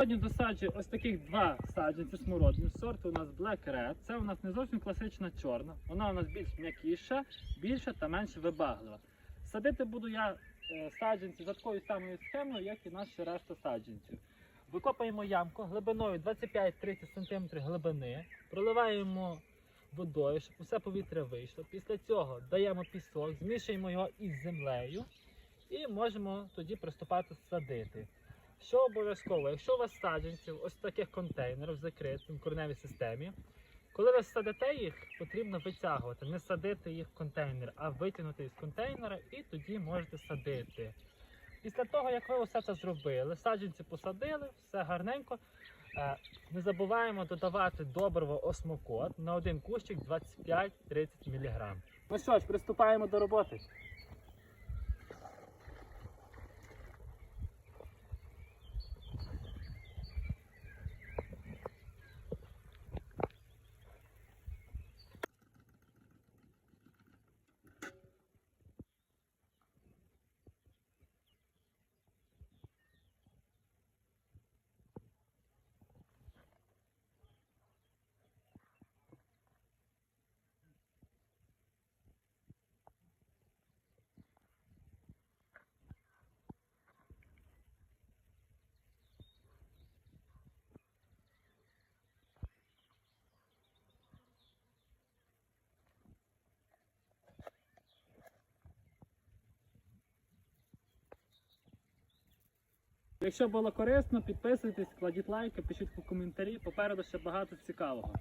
Сьогодні досаджую ось таких два саджанці смородини. Сорт у нас Black Red. Це у нас не зовсім класична чорна. Вона у нас більш м'якіша, більша та менш вибаглива. Садити буду я е, саджанці за такою самою схемою, як і наші решта саджанців. Викопаємо ямку глибиною 25-30 см глибини, проливаємо водою, щоб усе повітря вийшло. Після цього даємо пісок, змішуємо його із землею і можемо тоді приступати садити. Що обов'язково, якщо у вас саджанців ось таких контейнерів в кореневій системі, коли ви садите їх, потрібно витягувати, не садити їх в контейнер, а витягнути із контейнера і тоді можете садити. Після того, як ви все це зробили, саджанці посадили, все гарненько. е, Не забуваємо додавати добриво осмокот на один кущик 25-30 мг. Ну що ж, приступаємо до роботи. Якщо було корисно, підписуйтесь, кладіть лайки, пишіть коментарі. Попереду ще багато цікавого.